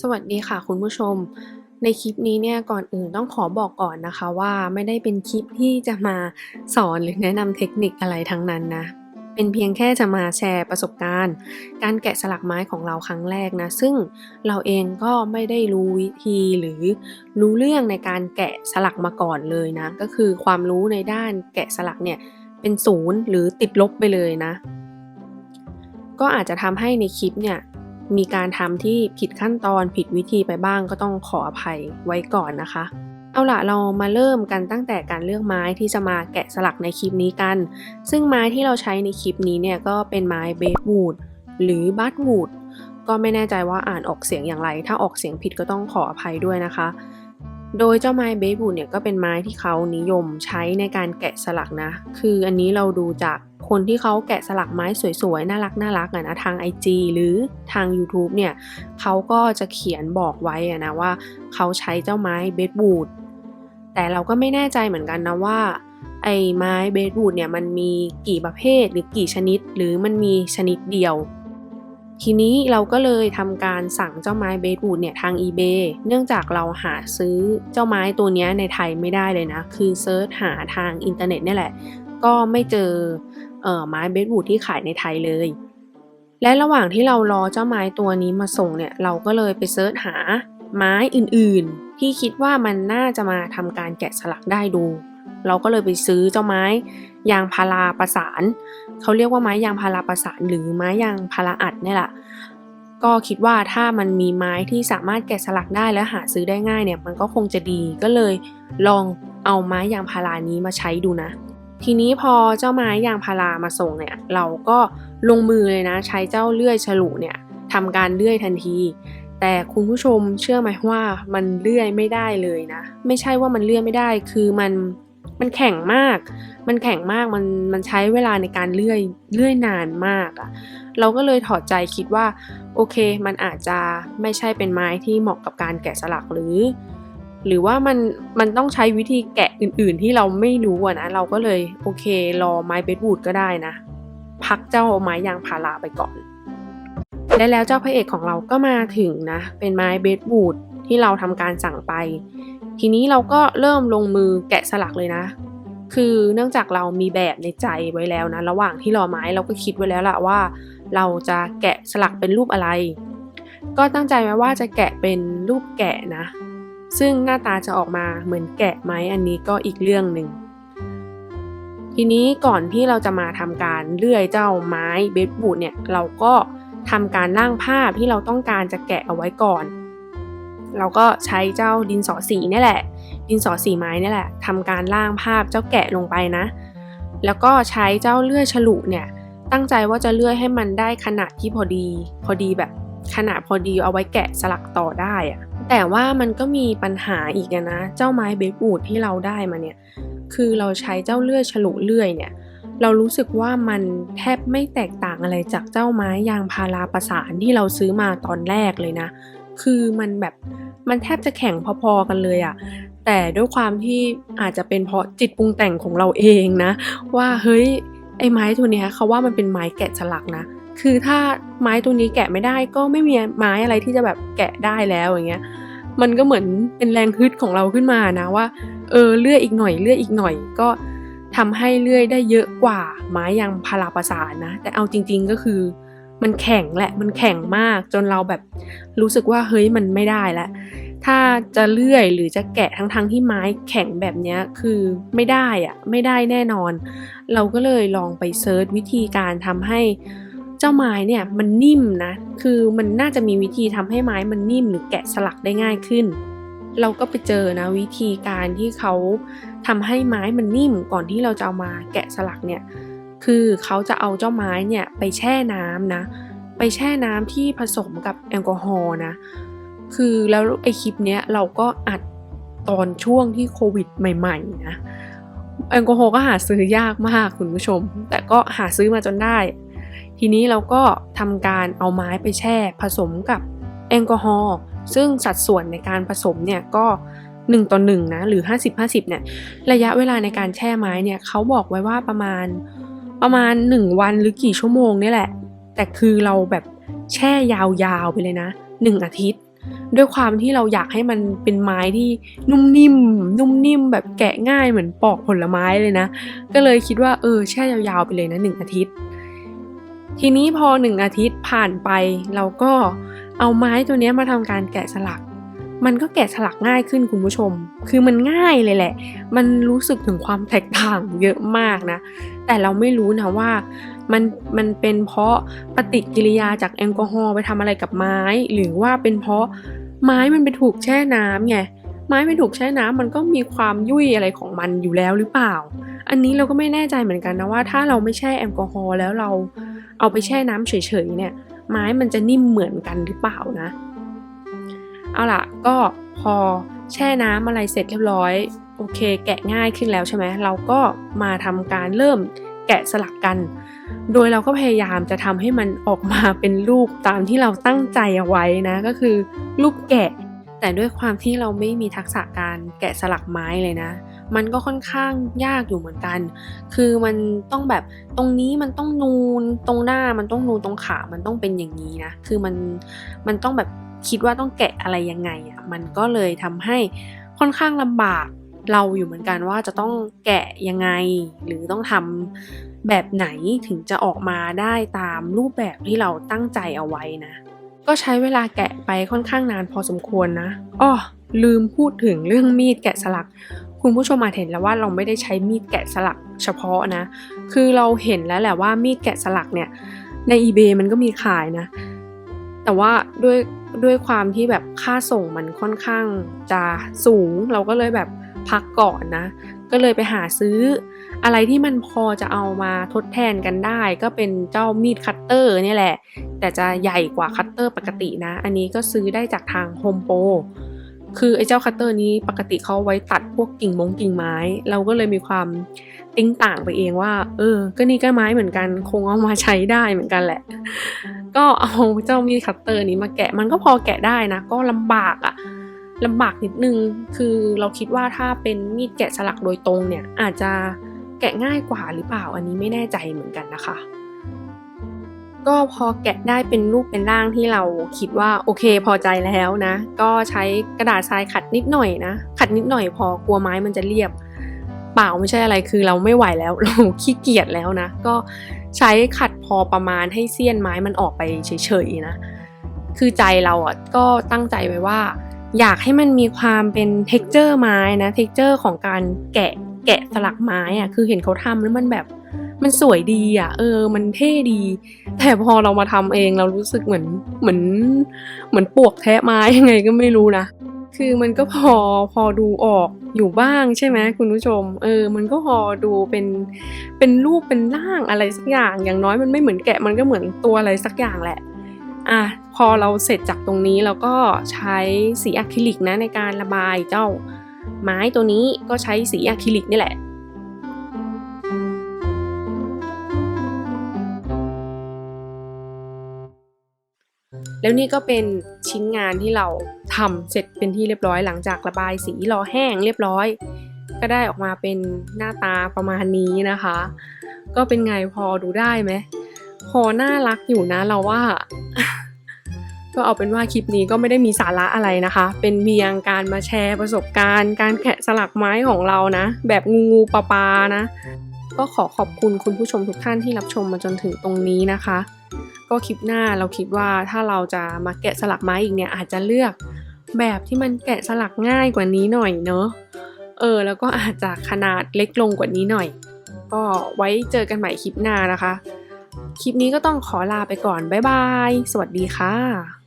สวัสดีค่ะคุณผู้ชม ในคลิปนี้เนี่ยก่อนอื่นต้องขอบอกก่อนนะคะว่าไม่ได้เป็นคลิปที่จะมาสอนหรือแนะนำเทคนิคอะไรทั้งนั้นนะเป็นเพียงแค่จะมาแชร์ประสบการณ์ การแกะสลักไม้ของเราครั้งแรกนะ ซึ่งเราเองก็ไม่ได้รู้วิธีหรือรู้เรื่องในการแกะสลักมาก่อนเลยนะ ก็คือความรู้ในด้านแกะสลักเนี่ยเป็นศูนย์หรือติดลบไปเลยนะ ก็อาจจะทำให้ในคลิปเนี่ย มีการทำที่ผิดขั้นตอนผิดวิธีไปบ้างก็ต้องขออภัยไว้ก่อนนะคะ เอาละเรามาเริ่มกันตั้งแต่การเลือกไม้ที่จะมาแกะสลักในคลิปนี้กัน ซึ่งไม้ที่เราใช้ในคลิปนี้เนี่ยก็เป็นไม้เบสวูดหรือบัตวูดก็ไม่แน่ใจว่าอ่านออกเสียงอย่างไร ถ้าออกเสียงผิดก็ต้องขออภัยด้วยนะคะ โดยเจ้าไม้เบสวูดเนี่ยก็เป็นไม้ที่เขานิยมใช้ในการแกะสลักนะ คืออันนี้เราดูจาก คนที่เขาแกะสลักไม้สวยๆ น่ารักน่ารักอะนะทาง IG หรือทาง YouTube เนี่ยเขาก็จะเขียนบอกไว้อะนะว่าเขาใช้เจ้าไม้เบสวูดแต่เราก็ไม่แน่ใจเหมือนกันนะว่าไอ้ไม้เบสวูดเนี่ยมันมีกี่ประเภทหรือกี่ชนิดหรือมันมีชนิดเดียว ทีนี้เราก็เลยทำการสั่งเจ้าไม้เบสวูดเนี่ยทาง eBay เนื่องจากเราหาซื้อเจ้าไม้ตัวเนี้ยในไทยไม่ได้เลยนะ คือเซิร์ชหาทางอินเทอร์เน็ตนี่แหละ ก็ไม่เจอ ไม้เบสวูดที่ขายในไทยเลย และระหว่างที่เรารอเจ้าไม้ตัวนี้มาส่งเนี่ยเราก็เลยไปเซิร์ชหาไม้อื่นๆ ที่คิดว่ามันน่าจะมาทำการแกะสลักได้ดู เราก็เลยไปซื้อเจ้าไม้ยางพาราประสานเขาเรียกว่าไม้ยางพาราประสานหรือไม้ยางพาราอัดเนี่ยแหละก็คิดว่าถ้ามันมีไม้ที่สามารถแกะสลักได้และหาซื้อได้ง่ายเนี่ยมันก็คงจะดีก็เลยลองเอาไม้ยางพารานี้มาใช้ดูนะ ทีนี้พอเจ้าไม้ยางพารามาส่งเนี่ยเราก็ลงมือเลยนะ ใช้เจ้าเลื่อยฉลุเนี่ยทำการเลื่อยทันที แต่คุณผู้ชมเชื่อไหมว่ามันเลื่อยไม่ได้เลยนะ ไม่ใช่ว่ามันเลื่อยไม่ได้คือมันมันแข็งมาก มันแข็งมากมันมันใช้เวลาในการเลื่อยเลื่อยนานมากอะ่ะเราก็เลยถอดใจคิดว่าโอเค มันอาจจะไม่ใช่เป็นไม้ที่เหมาะกับการแกะสลักหรือ หรือว่ามันมันต้องใช้วิธีแกะอื่น ๆ ที่เราไม่รู้อะนะ เราก็เลยโอเค รอไม้เบสวูดก็ได้นะ พักเจ้าไม้ยางพาราไปก่อน และแล้วเจ้าพระเอกของเราก็มาถึงนะ เป็นไม้เบสวูดที่เราทำการสั่งไป ทีนี้เราก็เริ่มลงมือแกะสลักเลยนะ คือเนื่องจากเรามีแบบในใจไว้แล้วนะ ระหว่างที่รอไม้เราก็คิดไว้แล้วล่ะว่า เราจะแกะสลักเป็นรูปอะไร ก็ตั้งใจไว้ว่าจะแกะเป็นรูปแกะนะ ซึ่งหน้าตาจะออกมาเหมือนแกะไหมอันนี้ก็อีกเรื่องหนึ่งทีนี้ก่อนที่เราจะมาทำการเลื่อยเจ้าไม้เบสบูดเนี่ยเราก็ทำการร่างภาพที่เราต้องการจะแกะเอาไว้ก่อน เราก็ใช้เจ้าดินสอสีนี่แหละ ดินสอสีไม้นี่แหละทำการร่างภาพเจ้าแกะลงไปนะ แล้วก็ใช้เจ้าเลื่อยฉลุเนี่ยตั้งใจว่าจะเลื่อยให้มันได้ขนาดที่พอดี พอดีแบบขนาดพอดีเอาไว้แกะสลักต่อได้อะ แต่ว่ามันก็มีปัญหาอีกนะ เจ้าไม้เบบูดที่เราได้มาเนี่ย คือเราใช้เจ้าเลื่อยฉลุเลื่อยเนี่ย เรารู้สึกว่ามันแทบไม่แตกต่างอะไรจากเจ้าไม้ยางพาราประสานที่เราซื้อมาตอนแรกเลยนะ คือมันแบบมันแทบจะแข็งพอๆกันเลยอะแต่ด้วยความที่อาจจะเป็นเพราะจิตปรุงแต่งของเราเองนะ ว่าเฮ้ยไอ้ไม้ตัวเนี้ยเขาว่ามันเป็นไม้แกะสลักนะ คือถ้าไม้ตัวนี้แกะไม่ได้ก็ไม่มีไม้อะไรที่จะแบบแกะได้แล้วอย่างเงี้ย มันก็เหมือนเป็นแรงฮึดของเราขึ้นมานะว่า เออเลื่อยอีกหน่อยเลื่อยอีกหน่อยก็ทำให้เลื่อยได้เยอะกว่าไม้ยางพาราประสานนะ แต่เอาจริง ๆก็คือ มันแข็งแหละมันแข็งมากจนเราแบบรู้สึกว่าเฮ้ยมันไม่ได้แล้วถ้าจะเลื่อยหรือจะแกะทั้งๆทที่ไม้แข็งแบบนี้คือไม่ได้อะไม่ได้แน่นอน เราก็เลยลองไปเซิร์ชวิธีการทำให้ เจ้าไม้เนี่ยมันนิ่มนะ คือมันน่าจะมีวิธีทำให้ไม้มันนิ่มหรือแกะสลักได้ง่ายขึ้น เราก็ไปเจอนะวิธีการที่เขาทำให้ไม้มันนิ่มก่อนที่เราจะเอามาแกะสลักเนี่ย คือเขาจะเอาเจ้าไม้เนี่ยไปแช่น้ำนะ ไปแช่น้ำที่ผสมกับแอลกอฮอล์นะ คือแล้วไอคลิปเนี้ยเราก็อัดตอนช่วงที่โควิดใหม่ๆนะแอลกอฮอล์ก็หาซื้อยากมากคุณผู้ชม แต่ก็หาซื้อมาจนได้ ทีนี้เราก็ทำการเอาไม้ไปแช่ผสมกับแอลกอฮอล์ซึ่งสัดส่วนในการผสมเนี่ยก็1ต่อ1นะหรือ 50-50เนี่ยระยะเวลาในการแช่ไม้เนี่ยเขาบอกไว้ว่าประมาณประมาณ 1 วันหรือกี่ชั่วโมงนี่แหละ แต่คือเราแบบแช่ยาวๆไปเลยนะ 1 อาทิตย์ ด้วยความที่เราอยากให้มันเป็นไม้ที่นุ่มนิ่มนุ่มนิ่มแบบแกะง่ายเหมือนปอกผลไม้เลยนะ ก็เลยคิดว่าเออแช่ยาวๆไปเลยนะหนึ่งอาทิตย์ ทีนี้พอหนึ่งอาทิตย์ผ่านไปเราก็เอาไม้ตัวนี้มาทำการแกะสลัก มันก็แกะสลักง่ายขึ้นคุณผู้ชม คือมันง่ายเลยแหละ มันรู้สึกถึงความแตกต่างเยอะมากนะ แต่เราไม่รู้นะว่ามันมันเป็นเพราะปฏิกิริยาจากแอลกอฮอล์ไปทำอะไรกับไม้ หรือว่าเป็นเพราะไม้มันไปถูกแช่น้ำไงไม้ไปถูกแช่น้ำมันก็มีความยุ่ยอะไรของมันอยู่แล้วหรือเปล่า อันนี้เราก็ไม่แน่ใจเหมือนกันนะว่า ถ้าเราไม่แช่แอลกอฮอล์แล้วเรา เอาไปแช่น้ำเฉยๆเนี่ยไม้มันจะนิ่มเหมือนกันหรือเปล่านะ เอาล่ะก็พอแช่น้ำอะไรเสร็จเรียบร้อย โอเค แกะง่ายขึ้นแล้วใช่ไหมเราก็มาทำการเริ่มแกะสลักกัน โดยเราก็พยายามจะทำให้มันออกมาเป็นรูปตามที่เราตั้งใจเอาไว้นะก็คือรูปแกะ แต่ด้วยความที่เราไม่มีทักษะการแกะสลักไม้เลยนะ มันก็ค่อนข้างยากอยู่เหมือนกัน คือมันต้องแบบตรงนี้มันต้องนูนตรงหน้ามันต้องนูนตรงขา มันต้องเป็นอย่างนี้นะ คือมันมันต้องแบบคิดว่าต้องแกะอะไรยังไงอะ่ะ มันก็เลยทำให้ค่อนข้างลำบากเราอยู่เหมือนกันว่าจะต้องแกะยังไง หรือต้องทำแบบไหนถึงจะออกมาได้ตามรูปแบบที่เราตั้งใจเอาไว้นะ ก็ใช้เวลาแกะไปค่อนข้างนานพอสมควรนะอ้อลืมพูดถึงเรื่องมีดแกะสลัก คุณผู้ชมอาจเห็นแล้วว่าเราไม่ได้ใช้มีดแกะสลักเฉพาะนะ คือเราเห็นแล้วแหละว่ามีดแกะสลักเนี่ยใน eBay มันก็มีขายนะ แต่ว่าด้วยด้วยความที่แบบค่าส่งมันค่อนข้างจะสูง เราก็เลยแบบพักก่อนนะ ก็เลยไปหาซื้อ อะไรที่มันพอจะเอามาทดแทนกันได้ ก็เป็นเจ้ามีดคัตเตอร์นี่แหละ แต่จะใหญ่กว่าคัตเตอร์ปกตินะ อันนี้ก็ซื้อได้จากทางโฮมโปร คือไอ้เจ้าคัตเตอร์นี้ปกติเขาไว้ตัดพวกกิ่งมงกิ่งไม้ เราก็เลยมีความติ้งต่างไปเองว่า เออ ก็นี่ก็ไม้เหมือนกัน คงเอามาใช้ได้เหมือนกันแหละ ก็เอาเจ้ามีดคัตเตอร์นี้มาแกะมันก็พอแกะได้นะ ก็ลำบากอะลำบากนิดนึง คือเราคิดว่าถ้าเป็นมีดแกะสลักโดยตรงเนี่ย อาจจะแกะง่ายกว่าหรือเปล่าอันนี้ไม่แน่ใจเหมือนกันนะคะ ก็พอแกะได้เป็นรูปเป็นร่างที่เราคิดว่าโอเคพอใจแล้วนะ ก็ใช้กระดาษทรายขัดนิดหน่อยนะ ขัดนิดหน่อยพอกลัวไม้มันจะเรียบ เปล่าไม่ใช่อะไรคือเราไม่ไหวแล้วเราขี้เกียจแล้วนะ ก็ใช้ขัดพอประมาณให้เสี้ยนไม้มันออกไปเฉยๆนะ คือใจเราอะก็ตั้งใจไว้ว่า อยากให้มันมีความเป็น t e x t อร์ไม้นะ t e x t อร์ของการแกะแกะสลักไม้อะคือเห็นเขาทำแล้วมันแบบมันสวยดีอะ เออ มันเท่ดี แต่พอเรามาทำเองเรารู้สึกเหมือนเหมือนเหมือนปวกแทะไม้ยังไงก็ไม่รู้นะคือมันก็พอพอดูออกอยู่บ้างใช่ไหมคุณผู้ชม เออ มันก็พอดูเป็นเป็นรูปเป็นร่างอะไรสักอย่างอย่างน้อยมันไม่เหมือนแกะมันก็เหมือนตัวอะไรสักอย่างแหละอะพอเราเสร็จจากตรงนี้เราก็ใช้สีอะคริลิกนะในการระบายเจ้าไม้ตัวนี้ก็ใช้สีอะคริลิกนี่แหละ แล้วนี่ก็เป็นชิ้นงานที่เราทำเสร็จเป็นที่เรียบร้อยหลังจากระบายสีรอแห้งเรียบร้อย ก็ได้ออกมาเป็นหน้าตาประมาณนี้นะคะ ก็เป็นไงพอดูได้ไหมพอน่ารักอยู่นะเราว่า ก็เอาเป็นว่าคลิปนี้ก็ไม่ได้มีสาระอะไรนะคะ เป็นเพียงการมาแชร์ประสบการณ์ การแกะสลักไม้ของเรานะ แบบงูงูปลาปานะ ก็ขอขอบคุณคุณผู้ชมทุกท่านที่รับชมมาจนถึงตรงนี้นะคะ ก็คลิปหน้าเราคิดว่าถ้าเราจะมาแกะสลักไม้อีกเนี่ยอาจจะเลือกแบบที่มันแกะสลักง่ายกว่านี้หน่อยเนอะเออแล้วก็อาจจะขนาดเล็กลงกว่านี้หน่อย ก็ไว้เจอกันใหม่คลิปหน้านะคะ คลิปนี้ก็ต้องขอลาไปก่อน บ๊ายบาย สวัสดีค่ะ